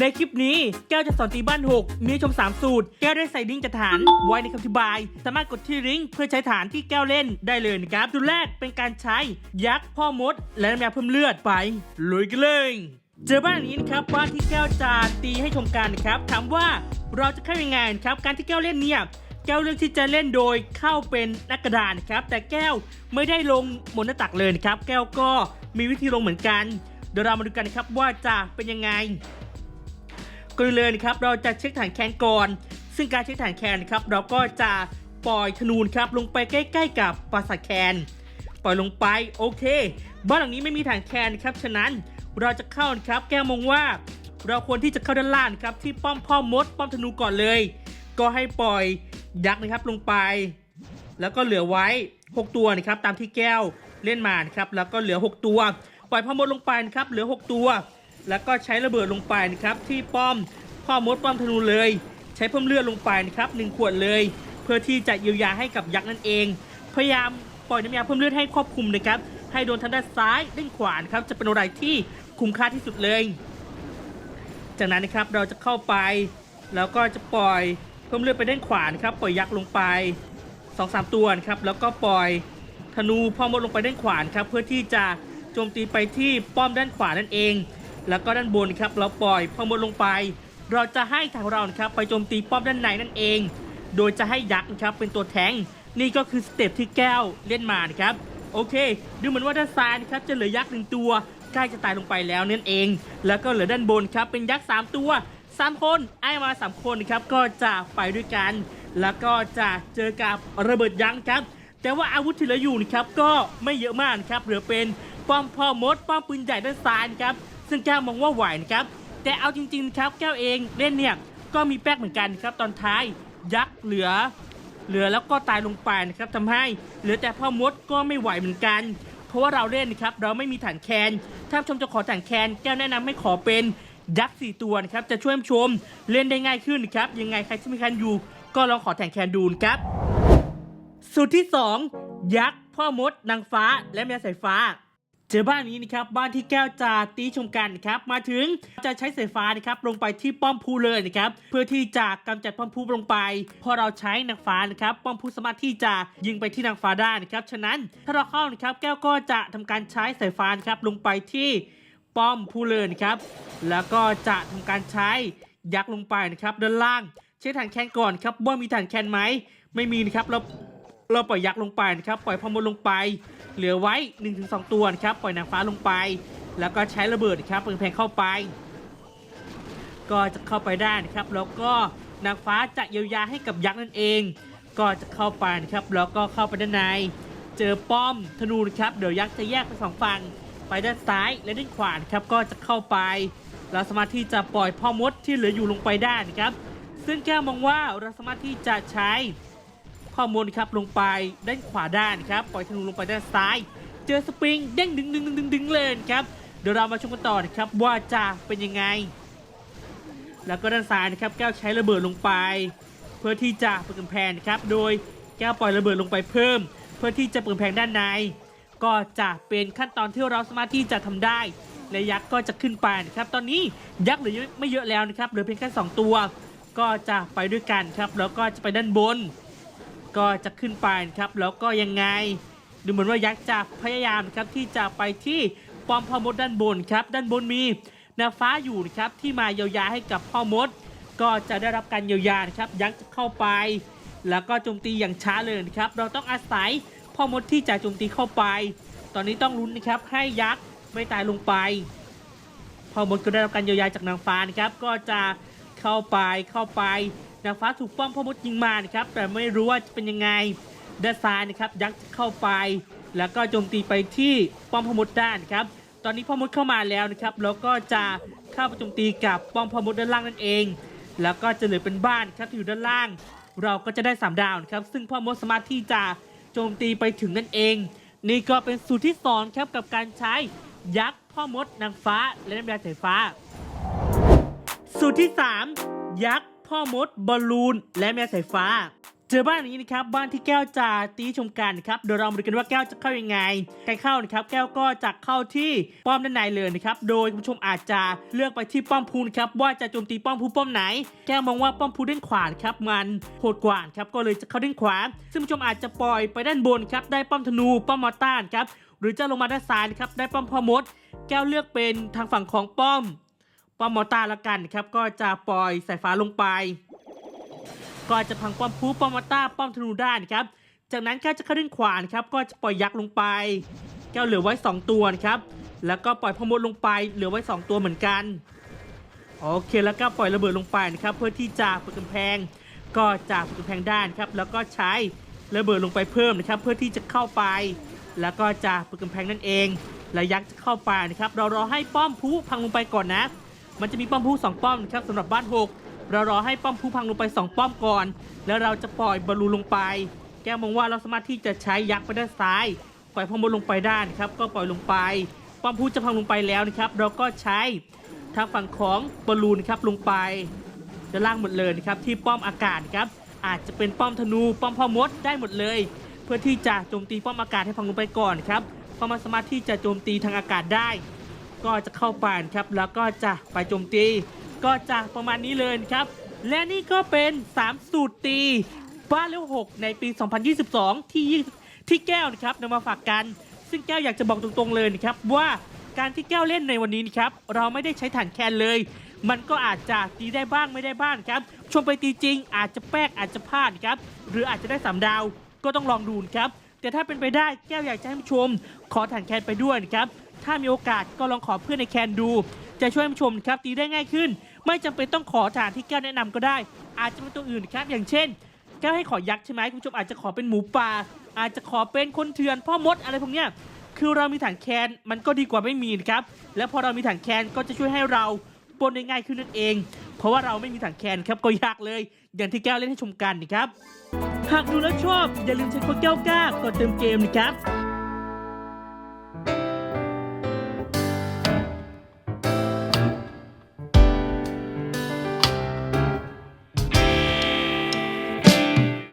ในคลิปนี้แก้วจะสอนตีบ้าน 6 มีชม 3 สูตร แก้วได้ใส่ลิงก์จากฐาน ไว้ในคำอธิบาย สามารถกดที่ลิงก์เพื่อใช้ฐานที่แก้วเล่นได้เลยนะครับสูตรแรกเป็นการใช้ยักษ์พ่อมด และน้ำยาเพิ่มเลือดไปลุยกันเลย เจอบ้านหลังนี้นะครับบ้านที่แก้วจะตีให้ชมกันนะครับถามว่าเราจะเข้ายังไงครับการที่แก้วเล่นเนี่ยแก้วเลือกที่จะเล่นโดยเข้าเป็นนักกระดานนะครับแต่แก้วไม่ได้ลงบนหน้าตักเลยนะครับแก้วก็มีวิธีลงเหมือนกันเดี๋ยวเรามาดูกันนะครับว่าจะเป็นยังไง ก่อนเลยนะครับเราจะเช็คฐานแคนก่อน ซึ่งการเช็คฐานแคนนะครับเราก็จะปล่อยธนูนครับลงไปใกล้ ๆ กับปราสาทแคนปล่อยลงไปโอเคบ้านหลังนี้ไม่มีฐานแคนนะครับฉะนั้นเราจะเข้าครับแก้มองว่า เราควรที่จะเข้าด้านล่างครับที่ป้อมพ่อมด ป้อมธนูก่อนเลย ก็ให้ปล่อยยักษ์นะครับลงไป แล้วก็เหลือไว้ 6 ตัวนะครับตามที่แก้วเล่นมานะครับแล้วก็เหลือ 6 ตัว ปล่อยพ่อมดลงไปนะครับเหลือ 6 ตัว แล้วก็ใช้ระเบิดลงไปนะครับที่ป้อมพ่อมดป้อมธนูเลย ใช้เพิ่มเลือดลงไปนะครับหนึ่งขวดเลย เพื่อที่จะเยียวยาให้กับยักษ์นั่นเอง พยายามปล่อยน้ำยาเพิ่มเลือดให้ครอบคลุมนะครับให้โดนทางด้านซ้ายด้านขวานะครับจะเป็นอะไรที่คุ้มค่าที่สุดเลย จากนั้นนะครับเราจะเข้าไป แล้วก็จะปล่อยเพิ่มเลือดไปด้านขวานะครับปล่อยยักษ์ลงไป2อสตัวนะครับแล้วก็ปล่อยธนูพ่อมดลงไปด้านขวานครับเพื่อที่จะโจมตีไปที่ป้อมด้านขวานั่นเอง แล้วก็ด้านบนครับเราปล่อยพอมดลงไป เราจะให้ทางเราครับไปโจมตีป้อมด้านในนั่นเอง โดยจะให้ยักษ์ครับเป็นตัวแทงนี่ก็คือสเต็ปที่แก้วเล่นมานะครับโอเค ดูเหมือนว่าด้านซ้ายนะครับจะเหลือยักษ์หนึ่งตัวใกล้จะตายลงไปแล้วนั่นเอง แล้วก็เหลือด้านบนครับเป็นยักษ์สามตัวสามคนไอ้มาสามคนครับก็จะไปด้วยกัน แล้วก็จะเจอกับระเบิดยักษ์ครับ แต่ว่าอาวุธที่เหลืออยู่นะครับก็ไม่เยอะมากครับเหลือเป็นป้อมพ่อมดป้อมปืนใหญ่ด้านซ้ายครับ ซึ่งแก้วมองว่าไหวนะครับ แต่เอาจริงๆครับแก้วเองเล่นเนี่ยก็มีแป๊กเหมือนกันครับตอนท้ายยักษ์เหลือ เหลือแล้วก็ตายลงไปนะครับทำให้เหลือแต่พ่อมดก็ไม่ไหวเหมือนกัน เพราะว่าเราเล่นนะครับเราไม่มีฐานแคนถ้าชมจะขอฐานแคนแก้วแนะนำให้ขอเป็นยักษ์สี่ตัวนะครับจะช่วยชมเล่นได้ง่ายขึ้นนะครับยังไงใครที่มีแคนอยู่ก็ลองขอฐานแคนดูนะครับ สูตรที่ 2 ยักษ์ พ่อมด นางฟ้าและแมวสายฟ้า เจอบ้านนี้นะครับบ้านที่แก้วจะตีชมกันนะครับมาถึงจะใช้สายฟ้านะครับลงไปที่ป้อมพูเลยนะครับเพื่อที่จะกำจัดป้อมพูลงไป พอเราใช้นางฟ้านะครับป้อมพูสามารถที่จะยิงไปที่นางฟ้าได้นะครับฉะนั้นถ้าเราเข้านะครับแก้วก็จะทำการใช้สายฟ้านะครับลงไปที่ป้อมพูเลยนะครับแล้วก็จะทำการใช้ยักษ์ลงไปนะครับด้านล่างใช้ฐานแคนก่อนครับว่ามีฐานแคนไหมไม่มีนะครับเรา เราปล่อยยักษ์ลงไปนะครับ ปล่อยพอมดลงไป เหลือไว้ 1-2 ตัวนะครับ ปล่อยนางฟ้าลงไป แล้วก็ใช้ระเบิดครับเปิงแพงเข้าไป ก็จะเข้าไปได้นะครับ แล้วก็นางฟ้าจะเยียวยาให้กับยักษ์นั่นเอง ก็จะเข้าไปนะครับ แล้วก็เข้าไปด้านใน เจอป้อมธนูนะครับ เดี๋ยวยักษ์จะแยกเป็นสองฝั่ง ไปด้านซ้ายและด้านขวานครับ ก็จะเข้าไป เราสามารถที่จะปล่อยพ่อมดที่เหลืออยู่ลงไปได้นะครับ ซึ่งแก้วมองว่าเราสามารถที่จะใช้ ข้อมูลครับลงไปด้านขวาด้านครับปล่อยธนูลงไปด้านซ้าย เจอสปริงเด้งดึงดึงดึงดึงดึงเลยครับเดี๋ยวเรามาชมกันต่อนะครับว่าจะเป็นยังไง แล้วก็ด้านซ้ายนะครับแก้วใช้ระเบิดลงไป เพื่อที่จะเปิดกำแพงนะครับโดยแก้วปล่อยระเบิดลงไปเพิ่ม เพื่อที่จะเปิดกำแพงด้านใน ก็จะเป็นขั้นตอนที่เราสามารถที่จะทำได้และยักษ์ก็จะขึ้นไปนะครับตอนนี้ยักษ์เหลือไม่เยอะแล้วนะครับเหลือเพียงแค่สองตัว ก็จะไปด้วยกันครับแล้วก็จะไปด้านบน ก็จะขึ้นไปนะครับ แล้วก็ยังไง ดูเหมือนว่ายักษ์จะพยายามครับที่จะไปที่ป้อมพ่อมดด้านบนครับด้านบนมีนาฟ้าอยู่นะครับที่มาเยียวยาให้กับพ่อมด ก็จะได้รับการเยียวยาครับยักษ์จะเข้าไป แล้วก็โจมตีอย่างช้าเลยครับ เราต้องอาศัยพ่อมดที่จะโจมตีเข้าไป ตอนนี้ต้องลุ้นนะครับให้ยักษ์ไม่ตายลงไปพ่อมดก็ได้รับการเยียวยาจากนางฟ้านะครับก็จะเข้าไปเข้าไป นางฟ้าถูกป้อมพ่อมดยิงมานะครับแต่ไม่รู้ว่าจะเป็นยังไงด้านซ้ายนะครับยักษ์จะเข้าไป แล้วก็โจมตีไปที่ป้อมพ่อมดด้านครับตอนนี้พ่อมดเข้ามาแล้วนะครับแล้วก็จะเข้าไปโจมตีกับป้อมพ่อมดด้านล่างนั่นเอง แล้วก็จะเหลือเป็นบ้านครับที่อยู่ด้านล่าง เราก็จะได้สามดาวนะครับซึ่งพ่อมดสามารถที่จะโจมตีไปถึงนั่นเอง นี่ก็เป็นสูตรที่สองครับกับการใช้ยักษ์พ่อมดนางฟ้าและน้ำยาสายฟ้า สูตรที่ 3 ยักษ์ พ่อมดบอลลูน และแมวสายฟ้า เจอบ้านนี้นะครับบ้านที่แก้วจะตีชมกันนะครับเดี๋ยวเรามาดูกันว่าแก้วจะเข้ายังไงการเข้านะครับแก้วก็จะเข้าที่ป้อมด้านในเลยนะครับโดยคุณผู้ชมอาจจะเลือกไปที่ป้อมพูนครับว่าจะโจมตีป้อมพูป้อมไหน แก้วมองว่าป้อมพูด้านขวาครับมันโหดกว่าครับก็เลยจะเข้าด้านขวา ซึ่งคุณผู้ชมอาจจะปล่อยไปด้านบนครับได้ป้อมธนูป้อมมอต้านครับหรือจะลงมาด้านซ้ายนะครับได้ป้อมพ่อมด แก้วเลือกเป็นทางฝั่งของป้อม ป้อมมอต้าล้วกันครับ ก็จะปล่อยสายฟ้าลงไป ก็จะพังป้อมพูป้อมมอต้าป้อมธนูได้นะครับ จากนั้นแก้วจะเข้าด้นขวานครับก็จะปล่อยยักษ์ลงไป แก้วเหลือไว้ 2 ตัวนะครับ แล้วก็ปล่อยพมดลงไปเหลือไว้ 2 ตัวเหมือนกันโอเคแล้วก็ปล่อยระเบิดลงไปนะครับ เพื่อที่จะปิดกำแพง ก็จะปิดกำแพงด้านครับ แล้วก็ใช้ระเบิดลงไปเพิ่มนะครับ เพื่อที่จะเข้าไป แล้วก็จะปิดกำแพงนั่นเองและยักษ์จะเข้าไปนะครับ เรารอให้ป้อมพุพังลงไปก่อนนะ มันจะมีป้อมพุสองป้อมนะครับสำหรับบ้านหกเรารอให้ป้อมพุพังลงไปสองป้อมก่อน แล้วเราจะปล่อยบอลลูนลงไป แก้วมองว่าเราสามารถที่จะใช้ยักษ์ไปด้านซ้ายปล่อยพอมดลงไปได้นะครับ ก็ปล่อยลงไป ป้อมพุจะพังลงไปแล้วนะครับ เราก็ใช้ทางฝั่งของบอลลูนครับลงไป จะล่างหมดเลยนะครับที่ป้อมอากาศครับอาจจะเป็นป้อมธนูป้อมพ่อมดได้หมดเลย เพื่อที่จะโจมตีป้อมอากาศให้พังลงไปก่อนครับเพราะมันสามารถที่จะโจมตีทางอากาศได้ ก็จะเข้าป่านครับ แล้วก็จะไปโจมตี ก็จะประมาณนี้เลยครับ และนี่ก็เป็น 3 สูตรตีบ้านเลข6ในปี 2022ที่ยี่ที่แก้วนะครับนำมาฝากกัน ซึ่งแก้วอยากจะบอกตรงๆเลยนะครับว่าการที่แก้วเล่นในวันนี้นะครับเราไม่ได้ใช้ฐานแคนเลย มันก็อาจจะตีได้บ้างไม่ได้บ้างครับชมไปตีจริง อาจจะแป๊กอาจจะพลาดครับหรืออาจจะได้สามดาว ก็ต้องลองดูนะครับแต่ถ้าเป็นไปได้แก้วอยากจะให้ผู้ชม ขอฐานแคนไปด้วยนะครับ ถ้ามีโอกาสก็ลองขอเพื่อนในแคนดู จะช่วยให้ผู้ชมครับตีได้ง่ายขึ้น ไม่จำเป็นต้องขอฐานที่แก้วแนะนำก็ได้ อาจจะเป็นตัวอื่นครับ อย่างเช่น แก้วให้ขอยักษ์ใช่ไหมคุณผู้ชมอาจจะขอเป็นหมูป่า อาจจะขอเป็นคนเถื่อนพ่อมดอะไรพวกเนี้ยคือเรามีฐานแคนมันก็ดีกว่าไม่มีนะครับแล้วพอเรามีฐานแคนก็จะช่วยให้เราปนได้ง่ายขึ้นนั่นเอง เพราะว่าเราไม่มีฐานแคนครับก็ยากเลย อย่างที่แก้วเล่นให้ชมกันนะครับหากดูแล้วชอบอย่าลืมใช้โค้ดแก้วกล้ากดเติมเกมนะครับ